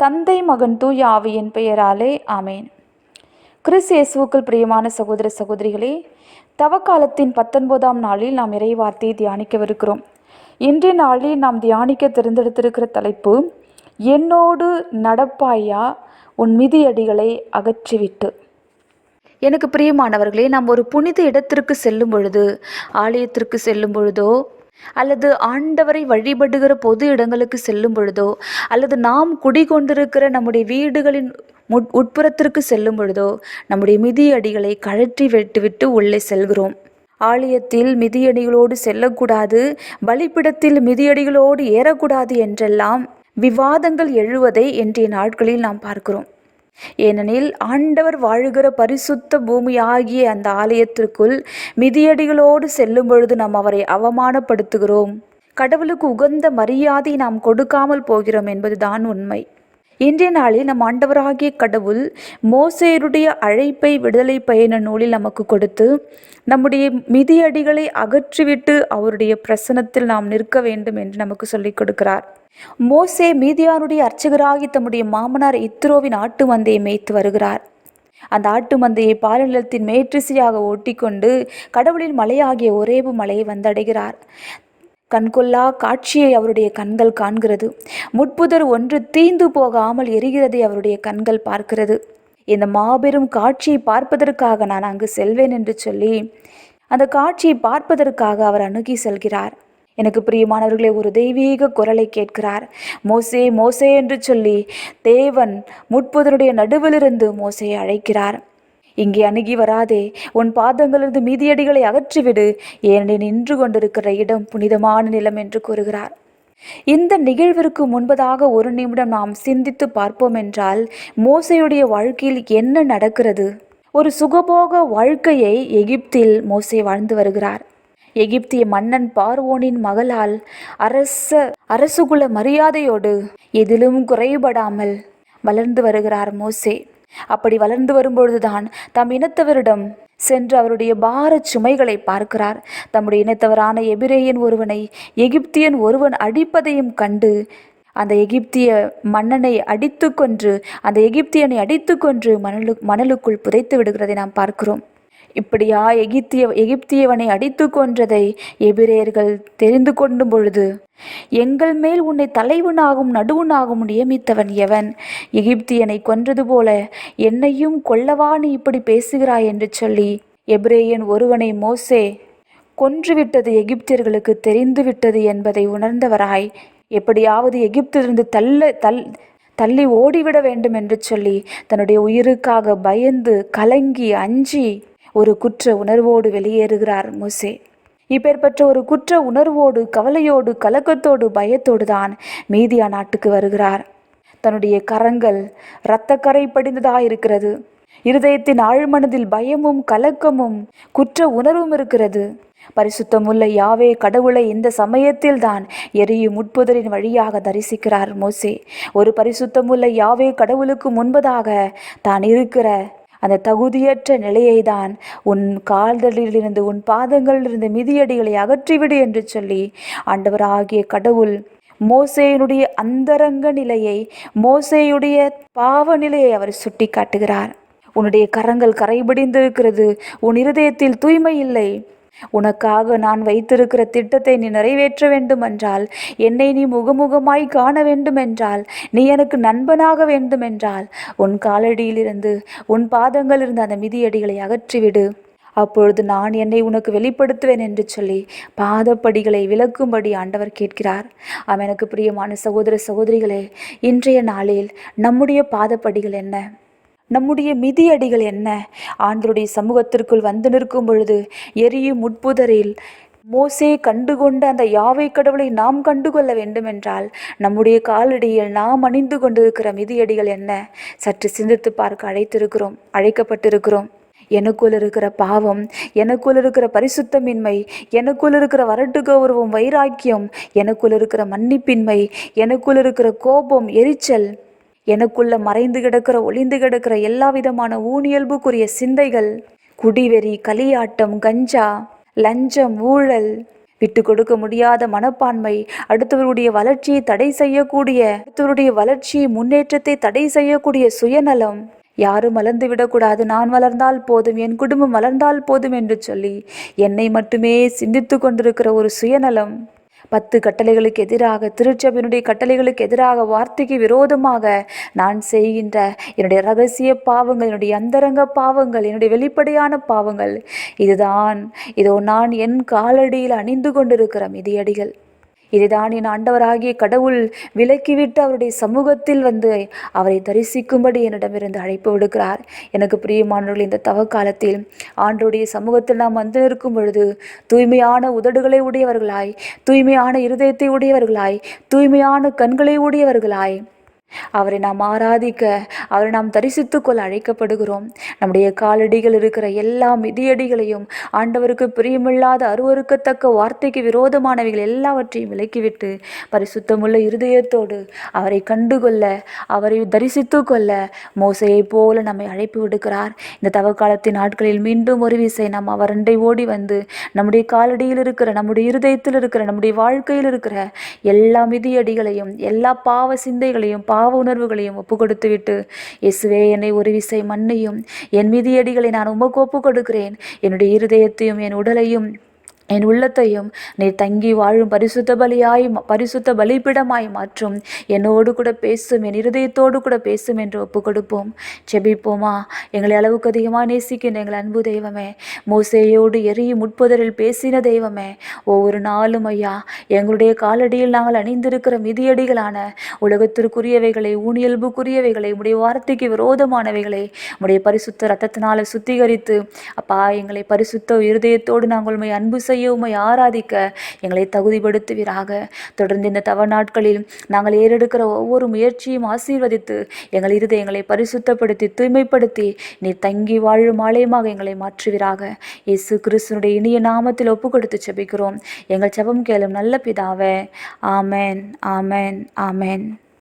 தந்தை மகன் தூய ஆவியின் பெயராலே ஆமேன். கிறிஸ் இயேசுவுக்குள் பிரியமான சகோதர சகோதரிகளே தவக்காலத்தின் பத்தொன்பதாம் நாளில் நாம் இறைவார்த்தையை தியானிக்கவிருக்கிறோம். இன்றைய நாளில் நாம் தியானிக்க தேர்ந்தெடுத்திருக்கிற தலைப்பு என்னோடு நடப்பாயா உன் மிதியடிகளை அகற்றிவிட்டு. எனக்கு பிரியமானவர்களே நாம் ஒரு புனித இடத்திற்கு செல்லும் பொழுது ஆலயத்திற்கு செல்லும் பொழுதோ அல்லது ஆண்டவரை வழிபடுகிற பொது இடங்களுக்கு செல்லும் பொழுதோ அல்லது நாம் குடிகொண்டிருக்கிற நம்முடைய வீடுகளின் முட் உட்புறத்திற்கு செல்லும் பொழுதோ நம்முடைய மிதியடிகளை கழற்றி விட்டுவிட்டு உள்ளே செல்கிறோம். ஆலயத்தில் மிதியடிகளோடு செல்லக்கூடாது பலிப்பிடத்தில் மிதியடிகளோடு ஏறக்கூடாது என்றெல்லாம் விவாதங்கள் எழுவதை இன்றைய நாட்களில் நாம் பார்க்கிறோம். ஏனெனில் ஆண்டவர் வாழுகிற பரிசுத்த பூமியாகிய அந்த ஆலயத்திற்குள் மிதியடிகளோடு செல்லும் பொழுது நாம் அவரை அவமானப்படுத்துகிறோம். கடவுளுக்கு உகந்த மரியாதை நாம் கொடுக்காமல் போகிறோம் என்பதுதான் உண்மை. இன்றைய நாளில் நம் ஆண்டவராகிய கடவுள் மோசேருடைய அழைப்பை விடுதலை பயண நூலில் நமக்கு கொடுத்து நம்முடைய மிதியடிகளை அகற்றிவிட்டு அவருடைய பிரசனத்தில் நாம் நிற்க வேண்டும் என்று நமக்கு சொல்லிக் கொடுக்கிறார். மோசே மீதியானுடைய அர்ச்சகராகி தம்முடைய மாமனார் இத்ரோவின் ஆட்டு மந்தையை மேய்த்து வருகிறார். அந்த ஆட்டு மந்தையை பாலநிலத்தின் மேற்றிசையாக ஓட்டிக்கொண்டு கடவுளின் மலையாகிய ஒரேபு மலையை வந்தடைகிறார். கண்கொள்ளா காட்சியை அவருடைய கண்கள் காண்கிறது. முட்புதர் ஒன்று தீந்து போகாமல் எரிகிறதை அவருடைய கண்கள் பார்க்கிறது. இந்த மாபெரும் காட்சியை பார்ப்பதற்காக நான் அங்கு செல்வேன் என்று சொல்லி அந்த காட்சியை பார்ப்பதற்காக அவர் அணுகி செல்கிறார். எனக்கு பிரியமானவர்களே ஒரு தெய்வீக குரலை கேட்கிறார். மோசே மோசே என்று சொல்லி தேவன் முட்புதனுடைய நடுவிலிருந்து மோசையை அழைக்கிறார். இங்கே அணுகி வராதே. உன் பாதங்களிலிருந்து மீதியடிகளை அகற்றிவிடு. ஏனெனில் நின்று கொண்டிருக்கிற இடம் புனிதமான நிலம் என்று கூறுகிறார். இந்த நிகழ்விற்கு முன்பதாக ஒரு நிமிடம் நாம் சிந்தித்து பார்ப்போம் என்றால் மோசையுடைய வாழ்க்கையில் என்ன நடக்கிறது? ஒரு சுகபோக வாழ்க்கையை எகிப்தில் மோசே வாழ்ந்து வருகிறார். எகிப்திய மன்னன் பார்வோனின் மகளால் அரச அரசுகுல மரியாதையோடு எதிலும் குறைபடாமல் வளர்ந்து வருகிறார் மோசே. அப்படி வளர்ந்து வரும்பொழுதுதான் தம் இனத்தவரிடம் சென்று அவருடைய பாரச் சுமைகளை பார்க்கிறார். தம்முடைய இனத்தவரான எபிரேயன் ஒருவனை எகிப்தியன் ஒருவன் அடிப்பதையும் கண்டு அந்த எகிப்திய மன்னனை அடித்து கொன்று அந்த எகிப்தியனை அடித்து கொன்று மணலு மணலுக்குள் புதைத்து விடுகிறதை நாம் பார்க்கிறோம். இப்படியா எகிப்திய எகிப்தியவனை அடித்து கொன்றதை எபிரேயர்கள் தெரிந்து கொண்டும் பொழுது எங்கள் மேல் உன்னை தலைவனாகும் நடுவனாகும் நியமித்தவன் எவன்? எகிப்தியனை கொன்றது போல என்னையும் கொல்லவா நீ இப்படி பேசுகிறாய்? என்று சொல்லி எபிரேயன் ஒருவனை மோசே கொன்றுவிட்டது எகிப்தியர்களுக்கு தெரிந்துவிட்டது என்பதை உணர்ந்தவராய் எப்படியாவது எகிப்திலிருந்து தள்ள தல் தள்ளி ஓடிவிட வேண்டும் என்று சொல்லி தன்னுடைய உயிருக்காக பயந்து கலங்கி அஞ்சி ஒரு குற்ற உணர்வோடு வெளியேறுகிறார் மோசே. இப்பேற்பட்ட ஒரு குற்ற உணர்வோடு கவலையோடு கலக்கத்தோடு பயத்தோடு தான் மீதியா நாட்டுக்கு வருகிறார். தன்னுடைய கரங்கள் இரத்தக்கரை படிந்ததாக இருக்கிறது இருதயத்தின் ஆழ்மனதில் பயமும் கலக்கமும் குற்ற உணர்வும் இருக்கிறது. பரிசுத்தமுள்ள யாவே கடவுளை இந்த சமயத்தில் தான் எரியும் முட்புதரின் வழியாக தரிசிக்கிறார் மோசே. ஒரு பரிசுத்தமுள்ள யாவே கடவுளுக்கு முன்பதாக தான் இருக்கிற அந்த தகுதியற்ற நிலையை தான் உன் கால்களிலிருந்து உன் பாதங்களிலிருந்து மிதியடிகளை அகற்றிவிடு என்று சொல்லி ஆண்டவராகிய கடவுள் மோசையினுடைய அந்தரங்க நிலையை மோசையுடைய பாவ நிலையை அவர் சுட்டி காட்டுகிறார் உன்னுடைய கரங்கள் கரைபிடிந்திருக்கிறது. உன் இருதயத்தில் தூய்மை இல்லை. உனக்காக நான் வைத்திருக்கிற திட்டத்தை நீ நிறைவேற்ற வேண்டுமென்றால் என்னை நீ முகமுகமாய் காண வேண்டுமென்றால் நீ எனக்கு நண்பனாக வேண்டுமென்றால் உன் காலடியிலிருந்து உன் பாதங்களிலிருந்து அந்த மிதியடிகளை அகற்றிவிடு. அப்பொழுது நான் என்னை உனக்கு வெளிப்படுத்துவேன் என்று சொல்லி பாதப்படிகளை விளக்கும்படி ஆண்டவர் கேட்கிறார். அவன் பிரியமான சகோதர சகோதரிகளே இன்றைய நாளில் நம்முடைய பாதப்படிகள் என்ன? நம்முடைய மிதியடிகள் என்ன? ஆண்டருடைய சமூகத்திற்குள் வந்து நிற்கும் பொழுது எரியும் முட்புதரில் மோசே கண்டுகொண்ட அந்த யாவை கடவுளை நாம் கண்டுகொள்ள வேண்டுமென்றால் நம்முடைய காலடியில் நாம் அணிந்து கொண்டிருக்கிற மிதியடிகள் என்ன? சற்று சிந்தித்து பார்க்க அழைத்திருக்கிறோம் அழைக்கப்பட்டிருக்கிறோம். எனக்குள் இருக்கிற பாவம் எனக்குள் இருக்கிற பரிசுத்தமின்மை எனக்குள் இருக்கிற வரட்டு கௌரவம் வைராக்கியம் எனக்குள் இருக்கிற மன்னிப்பின்மை எனக்குள் இருக்கிற கோபம் எரிச்சல் எனக்குள்ள மறைந்து கிடக்கிற ஒளிந்து கிடக்கிற எல்லா விதமான ஊனியல்புக்குரிய சிந்தைகள் குடிவெறி கலியாட்டம் கஞ்சா லஞ்சம் ஊழல் விட்டு கொடுக்க முடியாத மனப்பான்மை அடுத்தவருடைய வளர்ச்சியை தடை செய்யக்கூடிய அடுத்தவருடைய வளர்ச்சி முன்னேற்றத்தை தடை செய்யக்கூடிய சுயநலம். யாரும் வளர்ந்து விடக்கூடாது. நான் வளர்ந்தால் போதும் என் குடும்பம் வளர்ந்தால் போதும் என்று சொல்லி என்னை மட்டுமே சிந்தித்து கொண்டிருக்கிற ஒரு சுயநலம். பத்து கட்டளைகளுக்கு எதிராக திருச்சபையினுடைய கட்டளைகளுக்கு எதிராக வார்த்தைக்கு விரோதமாக நான் செய்கின்ற என்னுடைய ரகசிய பாவங்கள் என்னுடைய அந்தரங்க பாவங்கள் என்னுடைய வெளிப்படையான பாவங்கள் இதுதான். இதோ நான் என் காலடியில் அணிந்து கொண்டிருக்கிற மிதியடிகள். இதுதான் என் ஆண்டவராகிய கடவுள். விலக்கிவிட்டு அவருடைய சமூகத்தில் வந்து அவரை தரிசிக்கும்படி என்னிடமிருந்து அழைப்பு விடுக்கிறார். எனக்கு பிரியமானவர்கள் இந்த தவ காலத்தில் ஆண்டோடைய சமூகத்தில் நாம் வந்து நிற்கும் பொழுது தூய்மையான உதடுகளை உடையவர்களாய் தூய்மையான இருதயத்தை உடையவர்களாய் தூய்மையான கண்களை உடையவர்களாய் அவரை நாம் ஆராதிக்க அவரை நாம் தரிசித்துக்கொள்ள அழைக்கப்படுகிறோம். நம்முடைய காலடிகள் இருக்கிற எல்லா மிதியடிகளையும் ஆண்டவருக்கு பிரியமில்லாத அருவருக்கத்தக்க வார்த்தைக்கு விரோதமானவைகள் எல்லாவற்றையும் விலக்கிவிட்டு பரிசுத்தமுள்ள இருதயத்தோடு அவரை கண்டுகொள்ள அவரை தரிசித்து கொள்ள மோசையைப் போல நம்மை அழைப்பு விடுக்கிறார். இந்த தவக்காலத்தின் நாட்களில் மீண்டும் ஒரு விசை நாம் அவரண்டை ஓடி வந்து நம்முடைய காலடியில் இருக்கிற நம்முடைய இருதயத்தில் இருக்கிற நம்முடைய வாழ்க்கையில் இருக்கிற எல்லா மிதியடிகளையும் எல்லா பாவ சிந்தைகளையும் பா பாவ உணர்வுகளையும் ஒப்பு கொடுத்துவிட்டு இயேசுவே என்னை ஒரு விசை மண்ணையும் என் மிதியடிகளை நான் உமக்கு ஒப்பு கொடுக்கிறேன் என்னுடைய இருதயத்தையும் என் உடலையும் என் உள்ளத்தையும் நீ தங்கி வாழும் பரிசுத்த பலியாய் பரிசுத்த பலிப்பிடமாய் மாற்றும். என்னோடு கூட பேசும் என் இருதயத்தோடு கூட பேசும் என்று ஒப்பு கொடுப்போம் செபிப்போமா எங்களை அளவுக்கு அதிகமாக நேசிக்கின்ற எங்கள் அன்பு தெய்வமே. மோசையோடு எரியும் முட்புதரில் பேசின தெய்வமே. ஒவ்வொரு நாளும் ஐயா எங்களுடைய காலடியில் நாங்கள் அணிந்திருக்கிற மிதியடிகளான உலகத்திற்குரியவைகளை ஊனியல்புக்குரியவைகளை உடைய வார்த்தைக்கு விரோதமானவைகளை உடைய பரிசுத்த ரத்தத்தினால சுத்திகரித்து அப்பா எங்களை பரிசுத்த இருதயத்தோடு நாங்கள் உண்மை அன்பு செய்ய செய்ய உம்மை ஆராதிக்க எங்களை தகுதிப்படுத்துவீராக. தொடர்ந்து இந்த தவ நாட்களில் நாங்கள் ஏறெடுக்கிற ஒவ்வொரு முயற்சியும் ஆசீர்வதித்து எங்கள் இருதயங்களை பரிசுத்தப்படுத்தி தூய்மைப்படுத்தி நீ தங்கி வாழும் ஆலயமாக எங்களை மாற்றுவீராக. இயேசு கிறிஸ்துனுடைய இனிய நாமத்தில் ஒப்பு கொடுத்து செபிக்கிறோம். எங்கள் செபம் கேளும் நல்ல பிதாவே. ஆமேன் ஆமேன் ஆமேன்.